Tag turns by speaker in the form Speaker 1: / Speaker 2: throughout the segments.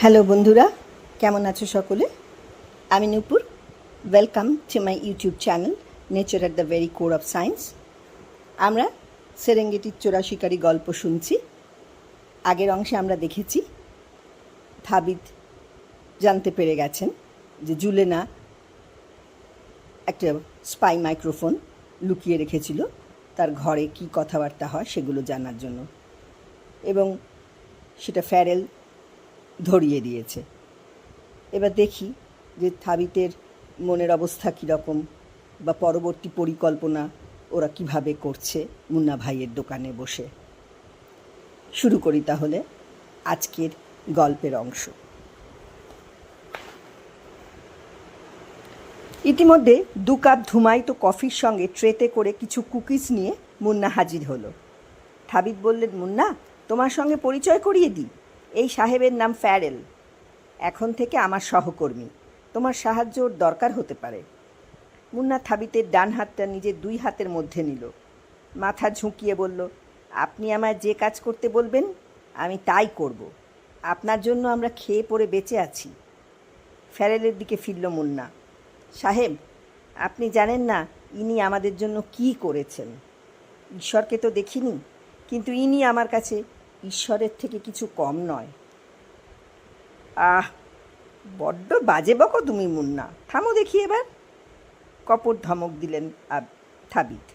Speaker 1: Hello বন্ধুরা। কেমন আছো সকলে? আমি Nupur. Welcome to my YouTube channel nature at the very core of science আমরা সেরেঙ্গেটির চোরা শিকারী গল্প শুনছি। আগের অংশে আমরা দেখেছি থাবিদ জানতে পেরে গেছেন যে জুলেনা একটা স্পাই মাইক্রোফোন লুকিয়ে রেখেছিল, তার ঘরে কি কথাবার্তা হয় সেগুলো জানার জন্য। এবং সেটা ফ্যারেল ধরিয়ে দিয়েছে। এবার দেখি যে থাবিতের মনের অবস্থা কীরকম বা পরবর্তী পরিকল্পনা ওরা কীভাবে করছে মুন্না ভাইয়ের দোকানে বসে। শুরু করি তাহলে আজকের গল্পের অংশ। ইতিমধ্যে দু কাপ ধুমায়িত কফির সঙ্গে ট্রেতে করে কিছু কুকিজ নিয়ে মুন্না হাজির হলো। থাবিত বললেন, মুন্না, তোমার সঙ্গে পরিচয় করিয়ে দিই। এই সাহেবের নাম ফ্যারেল। এখন থেকে আমার সহকর্মী। তোমার সাহায্য ওর দরকার হতে পারে। মুন্না থাবিতের ডান হাতটা নিজের দুই হাতের মধ্যে নিল। মাথা ঝুঁকিয়ে বলল, আপনি আমায় যে কাজ করতে বলবেন, আমি তাই করব। আপনার জন্য আমরা খেয়ে পড়ে বেঁচে আছি। ফ্যারেলের দিকে ফিরল মুন্না। সাহেব, আপনি জানেন না ইনি আমাদের জন্য কি করেছেন। ঈশ্বরকে তো দেখিনি, কিন্তু ইনি আমার কাছে ঈশ্বরের থেকে কিছু কম নয়। আহ, বড্ড বাজে বকো তুমি, মুন্না। থামো দেখি এবার। কপট ধমক দিলেন থাবিত।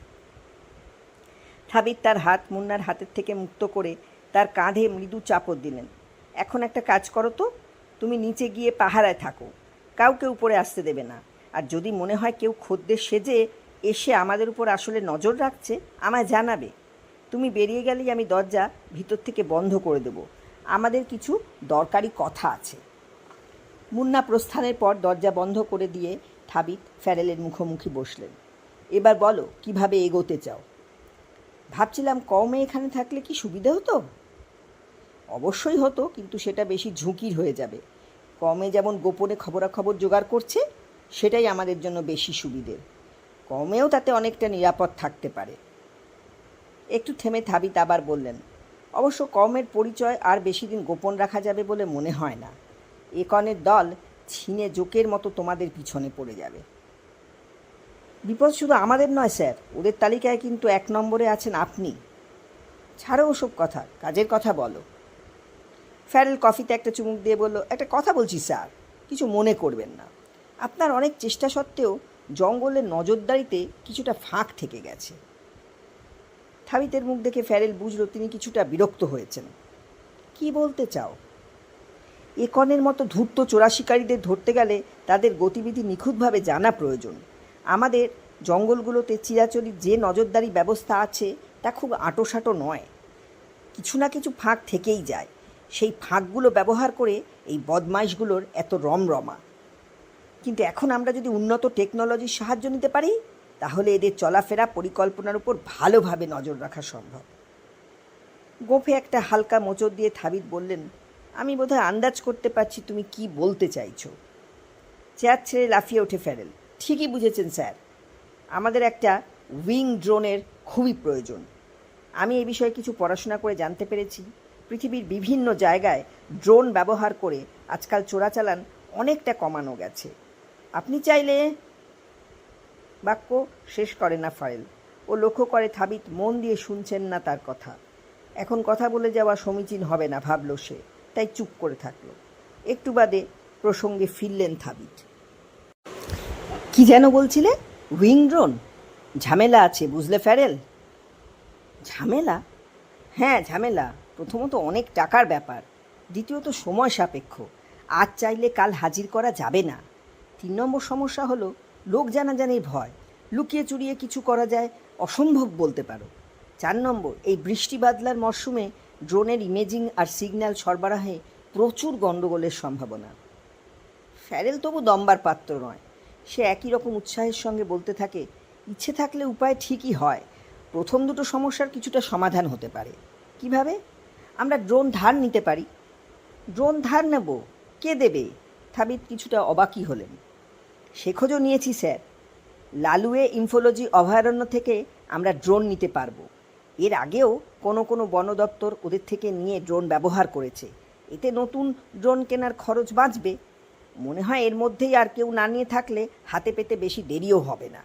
Speaker 1: থাবিত তার হাত মুন্নার হাতের থেকে মুক্ত করে তার কাঁধে মৃদু চাপড় দিলেন। এখন একটা কাজ করো তো, তুমি নিচে গিয়ে পাহারায় থাকো। কাউকে উপরে আসতে দেবে না। আর যদি মনে হয় কেউ খদ্দের সেজে এসে আমাদের উপর আসলে নজর রাখছে, আমায় জানাবে। তুমি বেরিয়ে গেলেই আমি দরজা ভিতর থেকে বন্ধ করে দেব। আমাদের কিছু দরকারি কথা আছে। মুন্না প্রস্থানের পর দরজা বন্ধ করে দিয়ে থাবিত ফ্যারেলের মুখোমুখি বসলেন। এবার বলো, কীভাবে এগোতে চাও? ভাবছিলাম কমে এখানে থাকলে কি সুবিধা হতো? অবশ্যই হতো, কিন্তু সেটা বেশি ঝুঁকির হয়ে যাবে। কমে যেমন গোপনে খবরাখবর জোগাড় করছে, সেটাই আমাদের জন্য বেশি সুবিধের কমেও তাতে অনেকটা নিরাপদ থাকতে পারে। একটু থেমে থাবিত আবার বললেন, অবশ্য কমের পরিচয় আর বেশি দিন গোপন রাখা যাবে বলে মনে হয় না। একনের দল ছিনে জোকের মতো তোমাদের পিছনে পড়ে যাবে। বিপদ শুধু আমাদের নয়, স্যার। ওদের তালিকায় কিন্তু এক নম্বরে আছেন আপনি। ছাড়ো ওসব কথা, কাজের কথা বলো। ফ্যারেল কফিতে একটা চুমুক দিয়ে বলল, একটা কথা বলছি, স্যার। কিছু মনে করবেন না। আপনার অনেক চেষ্টা সত্ত্বেও জঙ্গলের নজরদারিতে কিছুটা ফাঁক থেকে গেছে। থাবিতের মুখ দেখে ফ্যারেল বুঝলো তিনি কিছুটা বিরক্ত হয়েছেন। কি বলতে চাও? একনের মতো ধূর্ত চোরাশিকারীদের ধরতে গেলে তাদের গতিবিধি নিখুঁতভাবে জানা প্রয়োজন। আমাদের জঙ্গলগুলোতে চিরাচরিত যে নজরদারি ব্যবস্থা আছে, তা খুব আঁটোসাঁটো নয়। কিছু না কিছু ফাঁক থেকেই যায়। সেই ফাঁকগুলো ব্যবহার করে এই বদমাইশগুলোর এত রমরমা। কিন্তু এখন আমরা যদি উন্নত টেকনোলজির সাহায্য নিতে পারি? তাহলে এদের চলাফেরা পরিকল্পনার উপর ভালোভাবে নজর রাখা সম্ভব। গোফে একটা হালকা মোচড় দিয়ে থাবিত বললেন, আমি বোধহয় আন্দাজ করতে পারছি তুমি কি বলতে চাইছো। চেয়ার ছেড়ে লাফিয়ে ওঠে ফেরেল ঠিকই বুঝেছেন, স্যার। আমাদের একটা উইং ড্রোনের খুবই প্রয়োজন। আমি এ বিষয়ে কিছু পড়াশোনা করে জানতে পেরেছি। পৃথিবীর বিভিন্ন জায়গায় ড্রোন ব্যবহার করে আজকাল চোরাচালান অনেকটা কমানো গেছে। আপনি চাইলে বাক্য শেষ করে না ফাইল ও লক্ষ্য করে থাবিত মন দিয়ে শুনছেন না তার কথা। এখন কথা বলে যাওয়া সমীচীন হবে না, ভাবল সে। তাই চুপ করে থাকল। একটু বাদে প্রসঙ্গে ফিরলেন থাবিত। কি যেন বলছিলে? Wing drone? ঝামেলা আছে, বুঝলে ফ্যারেল? ঝামেলা? হ্যাঁ ঝামেলা। প্রথমত অনেক টাকার ব্যাপার। দ্বিতীয়ত সময় সাপেক্ষ। আজ চাইলে কাল হাজির করা যাবে না। তিন নম্বর সমস্যা হলো লোক জানা জানাজানির ভয়। লুকিয়ে চুরিয়ে কিছু করা যায় অসম্ভব বলতে পারো। চার নম্বর, এই বৃষ্টি বাদলার মরশুমে ড্রোনের ইমেজিং আর সিগন্যাল সরবরাহে প্রচুর গণ্ডগোলের সম্ভাবনা। ফ্যারেল তবু দম্বার পাত্র নয়। সে একই রকম উৎসাহের সঙ্গে বলতে থাকে, ইচ্ছে থাকলে উপায় ঠিকই হয়। প্রথম দুটো সমস্যার কিছুটা সমাধান হতে পারে। কীভাবে? আমরা ড্রোন ধার নিতে পারি। ড্রোন ধার নেব। কে দেবে? থাবিত কিছুটা অবাকই হলেন। সে খোঁজও নিয়েছি, স্যার। লালুয়ে ইনফোলজি অভয়ারণ্য থেকে আমরা ড্রোন নিতে পারব। এর আগেও কোনো কোনো বন দপ্তর ওদের থেকে নিয়ে ড্রোন ব্যবহার করেছে। এতে নতুন ড্রোন কেনার খরচ বাঁচবে। মনে হয় এর মধ্যেই আর কেউ না নিয়ে থাকলে হাতে পেতে বেশি দেরিও হবে না।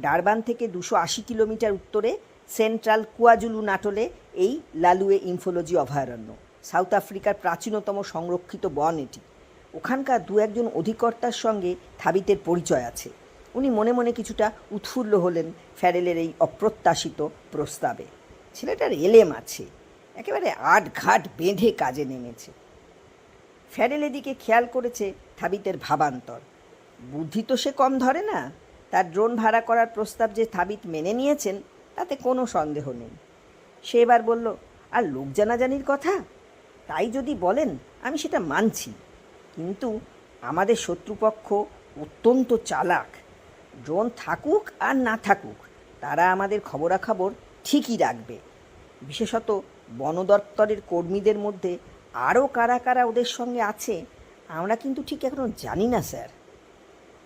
Speaker 1: ডারবান থেকে দুশো আশি কিলোমিটার উত্তরে সেন্ট্রাল কুয়াজুলু নাটলে এই লালুয়ে ইনফোলজি অভয়ারণ্য। সাউথ আফ্রিকার প্রাচীনতম সংরক্ষিত বন এটি। ওখানকার দু একজন অধিকর্তার সঙ্গে থাবিতের পরিচয় আছে। উনি মনে মনে কিছুটা উৎফুল্ল হলেন ফ্যারেলের এই অপ্রত্যাশিত প্রস্তাবে। ছেলেটার এলেম আছে, একেবারে আট ঘাট বেঁধে কাজে নেমেছে। ফ্যারেল এদিকে খেয়াল করেছে থাবিতের ভাবান্তর। বুদ্ধি তো সে কম ধরে না, তার ড্রোন ভাড়া করার প্রস্তাব যে থাবিত মেনে নিয়েছেন, তাতে কোনো সন্দেহ নেই। সে এবার বলল, আর লোক জানাজানির কথা? তাই যদি বলেন, আমি সেটা মানছি। কিন্তু আমাদের শত্রুপক্ষ অত্যন্ত চালাক। ড্রোন থাকুক আর না থাকুক, তারা আমাদের খবরাখবর ঠিকই রাখবে। বিশেষত বন দপ্তরের কর্মীদের মধ্যে আরও কারা কারা ওদের সঙ্গে আছে, আমরা কিন্তু ঠিক এখনও জানি না, স্যার।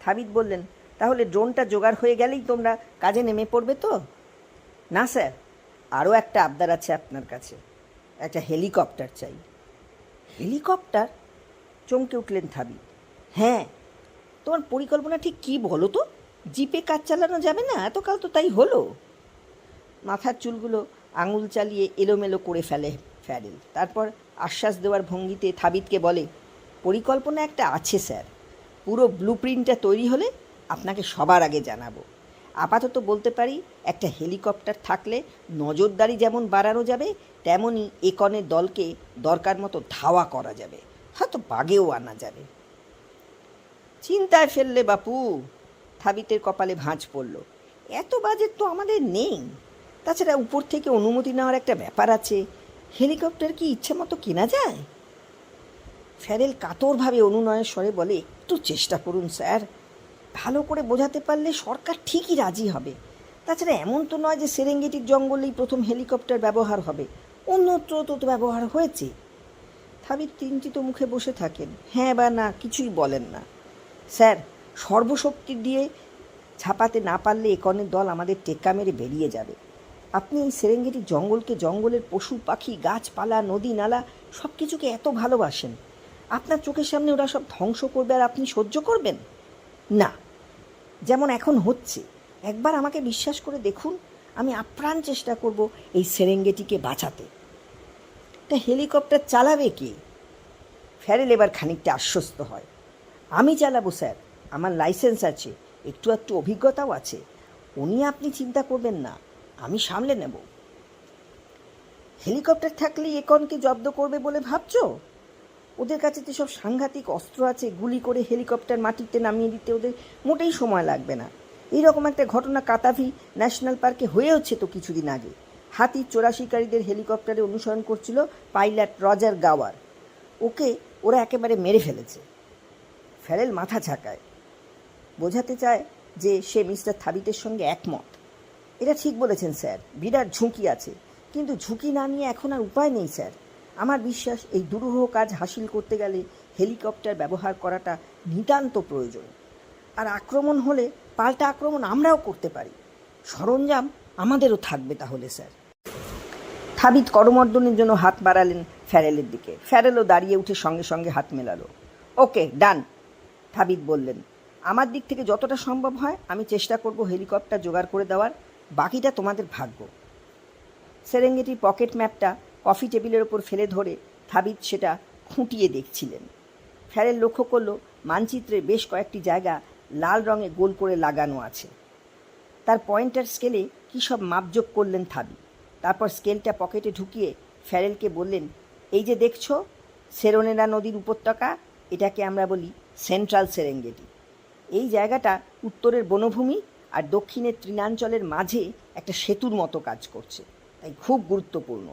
Speaker 1: থাবিত বললেন, তাহলে ড্রোনটা জোগাড় হয়ে গেলেই তোমরা কাজে নেমে পড়বে তো? না, স্যার, আরও একটা আবদার আছে আপনার কাছে। একটা হেলিকপ্টার চাই। হেলিকপ্টার? চমকে উঠলেন থাবি। হ্যাঁ তোমার পরিকল্পনা ঠিক কী বলো তো? জিপে কাজ চালানো যাবে না? এতকাল তো তাই হলো। মাথার চুলগুলো আঙুল চালিয়ে এলোমেলো করে ফেলে ফ্যারেল তারপর আশ্বাস দেওয়ার ভঙ্গিতে থাবিতকে বলে, পরিকল্পনা একটা আছে, স্যার। পুরো ব্লু প্রিন্টটা তৈরি হলে আপনাকে সবার আগে জানাব। আপাতত বলতে পারি, একটা হেলিকপ্টার থাকলে নজরদারি যেমন বাড়ানো যাবে তেমনই একনের দলকে দরকার মতো ধাওয়া করা যাবে। হয়তো বাগেও আনা যাবে। চিন্তায় ফেললে বাপু থাবিতের কপালে ভাঁজ পড়ল। এত বাজেট তো আমাদের নেই। তাছাড়া উপর থেকে অনুমতি নেওয়ার একটা ব্যাপার আছে। হেলিকপ্টার কি ইচ্ছে মতো কেনা যায়? ফ্যারেল কাতরভাবে অনুনয়ের স্বরে বলে, একটু চেষ্টা করুন, স্যার। ভালো করে বোঝাতে পারলে সরকার ঠিকই রাজি হবে। তাছাড়া এমন তো নয় যে, সেরেঙ্গেটির জঙ্গলেই প্রথম হেলিকপ্টার ব্যবহার হবে। অন্যত্র তো তো ব্যবহার হয়েছে। থাবির চিন্তিত মুখে বসে থাকেন। হ্যাঁ বা না, কিছুই বলেন না। স্যার, সর্বশক্তি দিয়ে ছাপাতে না পারলে একনের দল আমাদের টেক্কা মেরে বেরিয়ে যাবে। আপনি এই সেরেঙ্গেটি জঙ্গলকে জঙ্গলের পশু, পাখি, গাছপালা, নদী, নালা সব কিছুকে এত ভালোবাসেন। আপনার চোখের সামনে ওরা সব ধ্বংস করবে আর আপনি সহ্য করবেন? না। যেমন এখন হচ্ছে। একবার আমাকে বিশ্বাস করে দেখুন, আমি আপ্রাণ চেষ্টা করব এই সেরেঙ্গেটিকে বাঁচাতে। তা হেলিকপ্টার চালাবে কে? ফ্যারেল এবার খানিকটা আশ্বস্ত হয়। আমি চালাবো, স্যার। আমার লাইসেন্স আছে, একটু একটু অভিজ্ঞতাও আছে। উনি আপনি চিন্তা করবেন না, আমি সামলে নেব। হেলিকপ্টার থাকলেই একনকে জব্দ করবে বলে ভাবছ? ওদের কাছে তো সব সাংঘাতিক অস্ত্র আছে, গুলি করে হেলিকপ্টার মাটিতে নামিয়ে দিতে ওদের মোটেই সময় লাগবে না। এইরকম একটা ঘটনা কাতাভি ন্যাশনাল পার্কে হয়েওছে তো কিছুদিন আগে। হাতি চোরা শিকারীদের হেলিকপ্টারে অনুসরণ করছিল পাইলট রজার গাওয়ার। ওকে ওরা একেবারে মেরে ফেলেছে। ফ্যারেল মাথা ঝাঁকায়। বোঝাতে চায় যে সে মিস্টার থাবিতের সঙ্গে একমত। এটা ঠিক বলেছেন, স্যার, বিরাট ঝুঁকি আছে। কিন্তু ঝুঁকি না নিয়ে এখন আর উপায় নেই, স্যার। আমার বিশ্বাস, এই দুরূহ কাজ হাসিল করতে গেলে হেলিকপ্টার ব্যবহার করাটা নিতান্ত প্রয়োজন। আর আক্রমণ হলে পাল্টা আক্রমণ আমরাও করতে পারি। সরঞ্জাম আমাদেরও থাকবে তাহলে, স্যার। থাবিত করমর্দনের জন্য হাত বাড়ালেন ফ্যারেলের দিকে। ফ্যারেলও দাঁড়িয়ে উঠে সঙ্গে সঙ্গে হাত মেলালো। ওকে, ডান থাবিত বললেন। আমার দিক থেকে যতটা সম্ভব হয়, আমি চেষ্টা করব হেলিকপ্টার জোগাড় করে দেওয়ার। বাকিটা তোমাদের ভাগ্য। সেরেঙ্গেটির পকেট ম্যাপটা কফি টেবিলের ওপর ফেলে ধরে থাবিত সেটা খুঁটিয়ে দেখছিলেন। ফ্যারেল লক্ষ্য করল, মানচিত্রে বেশ কয়েকটি জায়গা লাল রঙে গোল করে লাগানো আছে। তার পয়েন্টার স্কেলে কী সব মাপযোগ করলেন থাবি তারপর স্কেলটা পকেটে ঢুকিয়ে ফ্যারেলকে বললেন, এই যে দেখছ সেরোনেরা নদীর উপত্যকা, এটাকে আমরা বলি সেন্ট্রাল সেরেঙ্গেটি। এই জায়গাটা উত্তরের বনভূমি আর দক্ষিণের তৃণাঞ্চলের মাঝে একটা সেতুর মতো কাজ করছে, তাই খুব গুরুত্বপূর্ণ।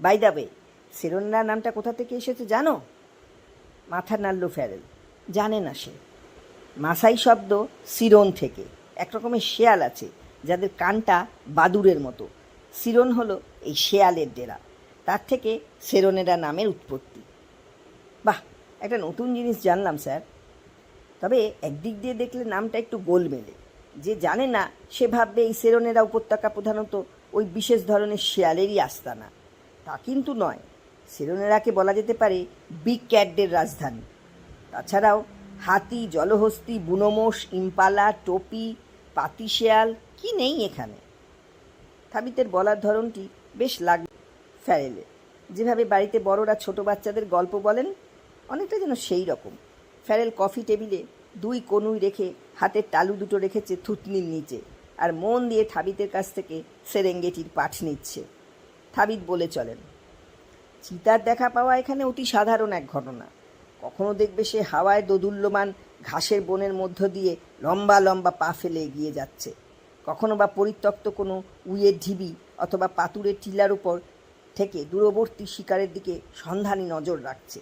Speaker 1: বাই সেরোনেরা নামটা কোথা থেকে এসেছে জানো? মাথা নাড়ল ফ্যারেল জানে না সে। মাসাই শব্দ সিরন থেকে। এক রকমের শেয়াল আছে, যাদের কানটা বাদুরের মতো। সিরন হলো এই শেয়ালের ডেরা তার থেকে সেরনেরা নামের উৎপত্তি। বাহ, একটা নতুন জিনিস জানলাম, স্যার। তবে একদিক দিয়ে দেখলে নামটা একটু গোলমেলে। যে জানে না, সে ভাববে এই সেরনেরা উপত্যকা প্রধানত ওই বিশেষ ধরনের শেয়ালেরই আস্তানা। তা কিন্তু নয়। সেরোনেরাকে বলা যেতে পারে বিগ ক্যাটদের রাজধানী। তাছাড়াও হাতি, জলহস্তি, বুনোমোষ, ইম্পালা, টোপি, পাতিশেয়াল, কি নেই এখানে? থাবিতের বলার ধরনটি বেশ লাগ ফ্যারেলে যেভাবে বাড়িতে বড়রা ছোট বাচ্চাদের গল্প বলেন, অনেকটা যেন সেই রকম। ফ্যারেল কফি টেবিলে দুই কনুই রেখে হাতের তালু দুটো রেখেছে থুতনির নিচে আর মন দিয়ে থাবিতের কাছ থেকে সেরেঙ্গেটির পাঠ নিচ্ছে। থাবিত বলে চলেন, চিতার দেখা পাওয়া এখানে অতি সাধারণ এক ঘটনা। কখনো দেখবে সে হাওয়ায় দোদুল্যমান ঘাসের বনের মধ্য দিয়ে লম্বা লম্বা পা ফেলে এগিয়ে যাচ্ছে। কখনো বা পরিত্যক্ত কোনো উইয়ের ঢিবি অথবা পাতুরের টিলার উপর থেকে দূরবর্তী শিকারের দিকে সন্ধানী নজর রাখছে।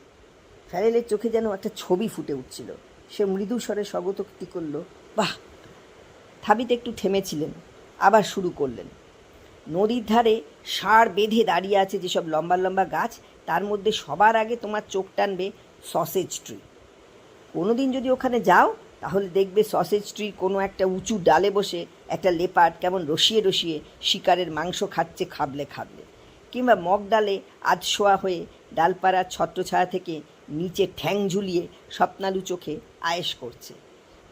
Speaker 1: ফ্যারেলের চোখে যেন একটা ছবি ফুটে উঠছিল। সে মৃদু স্বরে স্বগতোক্তি করল, বাহ! থাবিতে একটু থেমেছিলেন, আবার শুরু করলেন। নদীর ধারে সার বেঁধে দাঁড়িয়ে আছে যেসব লম্বা লম্বা গাছ, তার মধ্যে সবার আগে তোমার চোখ টানবে সসেজ ট্রি। কোনোদিন যদি ওখানে যাও তাহলে দেখবে সসেজ ট্রির কোনো একটা উঁচু ডালে বসে একটা লেপার্ড কেমন রসিয়ে রসিয়ে শিকারের মাংস খাচ্ছে, খাবলে খাবলে। কিংবা মগ ডালে আধশোয়া হয়ে ডালপাড়ার ছত্রছায়া থেকে নিচে ঠ্যাং ঝুলিয়ে স্বপ্নালু চোখে আয়েস করছে।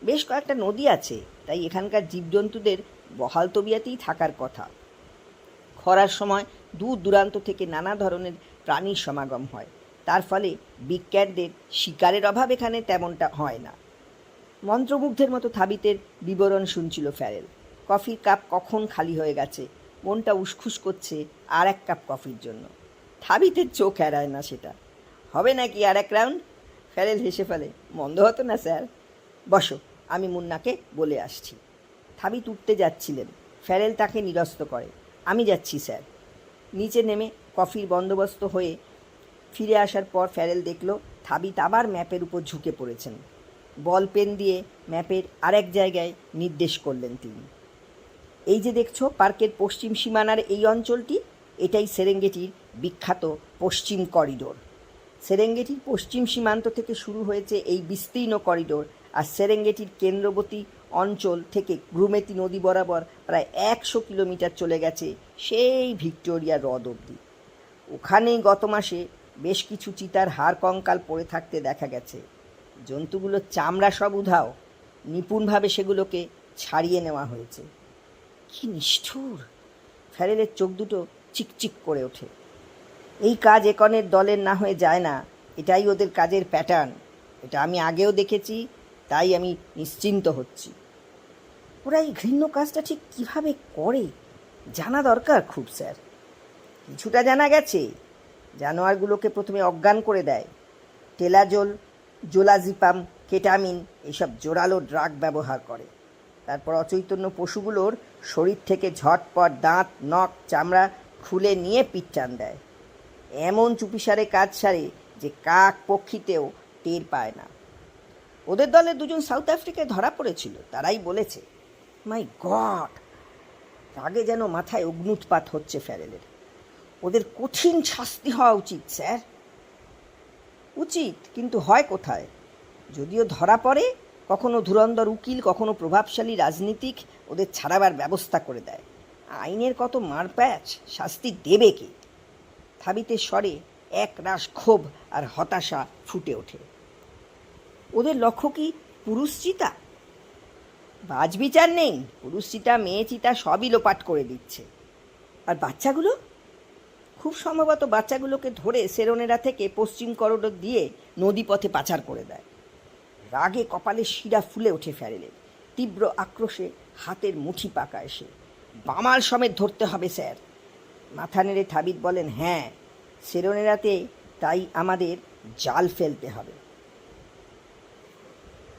Speaker 1: বেশ কয়েকটা নদী আছে, তাই এখানকার জীবজন্তুদের বহাল তবিয়াতেই থাকার কথা। খরার সময় দূর দূরান্ত থেকে নানা ধরনের প্রাণীর সমাগম হয়। তার ফলে বিজ্ঞানদের শিকারের অভাব এখানে তেমনটা হয় না। মন্ত্রমুগ্ধের মতো থাবিতের বিবরণ শুনছিল ফ্যারেল। কফির কাপ কখন খালি হয়ে গেছে? মনটা উসখুস করছে আর এক কাপ কফির জন্য। থাবিতের চোখ এড়ায় না সেটা। হবে নাকি আর এক রাউন্ড? ফ্যারেল হেসে ফেলে, মন্দ হতো না, স্যার। বসো, আমি মুন্নাকে বলে আসছি। থাবিত উঠতে যাচ্ছিলেন। ফ্যারেল তাকে নিরস্ত করে। আমি যাচ্ছি, স্যার। নিচে নেমে কফির বন্দোবস্ত হয়ে ফিরে আসার পর ফ্যারেল দেখল, থাবিত আবার ম্যাপের উপর ঝুঁকে পড়েছেন। বল পেন দিয়ে ম্যাপের আরেক জায়গায় নির্দেশ করলেন তিনি। এই যে দেখছ, পার্কের পশ্চিম সীমানার এই অঞ্চলটি, এটাই সেরেঙ্গেটির বিখ্যাত পশ্চিম করিডোর। সেরেঙ্গেটির পশ্চিম সীমান্ত থেকে শুরু হয়েছে এই বিস্তীর্ণ করিডোর, আর সেরেঙ্গেটির কেন্দ্রবর্তী অঞ্চল থেকে গ্রুমেতি নদী বরাবর প্রায় একশো কিলোমিটার চলে গেছে সেই ভিক্টোরিয়া হ্রদ অবধি। ওখানেই গত মাসে বেশ কিছু চিতার হাড় কঙ্কাল পড়ে থাকতে দেখা গেছে। জন্তুগুলোর চামড়া সব উধাও। নিপুণভাবে সেগুলোকে ছাড়িয়ে নেওয়া হয়েছে। কি নিষ্ঠুর! ফ্যারেলের চোখ দুটো চিকচিক করে ওঠে। এই কাজ একনের দলের না হয়ে যায় না, এটাই ওদের কাজের প্যাটার্ন এটা আমি আগেও দেখেছি, তাই আমি নিশ্চিন্ত হচ্ছি। ওরা এই ঘৃণ্য কাজটা ঠিক কীভাবে করে? জানা দরকার খুব, স্যার। কিছুটা জানা গেছে। জানোয়ারগুলোকে প্রথমে অজ্ঞান করে দেয়। টেলাজোল জোলাজিপাম, কেটামিন এসব জোরালো ড্রাগ ব্যবহার করে। তারপর অচৈতন্য পশুগুলোর শরীর থেকে ঝটপট দাঁত, নখ, চামড়া খুলে নিয়ে পিটান দেয়। এমন চুপিসারে কাজ সারে যে কাক পক্ষীতেও টের পায় না। ওদের দলে দুজন সাউথ আফ্রিকায় ধরা পড়েছিল, তারাই বলেছে, মাই গড আগে যেন মাথায় অগ্নুৎপাত হচ্ছে ফ্যারেলের। ওদের কঠিন শাস্তি হওয়া উচিত, স্যার। উচিত, কিন্তু হয় কোথায়? যদিও ধরা পড়ে, কখনো ধুরন্ধর উকিল, কখনো প্রভাবশালী রাজনীতিক ওদের ছাড়াবার ব্যবস্থা করে দেয়। আইনের কত মারপ্যাচ, শাস্তি দেবে কে? থাবিতে স্বরে এক রাস ক্ষোভ আর হতাশা ফুটে ওঠে। ওদের লক্ষ্য কি পুরুষ চিতা? বাজ বিচার নেই, পুরুষ চিতা, মেয়ে চিতা সবই লোপাট করে দিচ্ছে। আর বাচ্চাগুলো? খুব সম্ভবত বাচ্চাগুলোকে ধরে সেরোনেরা থেকে পশ্চিম করডর দিয়ে নদীপথে পাচার করে দেয়। রাগে কপালে শিরা ফুলে ওঠে ফেরেলের তীব্র আক্রোশে হাতের মুঠি পাকা এসে বামাল সমেত ধরতে হবে, স্যার। মাথা নেড়ে থাবিত বলেন হ্যাঁ সেরোনেরাতে তাই আমাদের জাল ফেলতে হবে।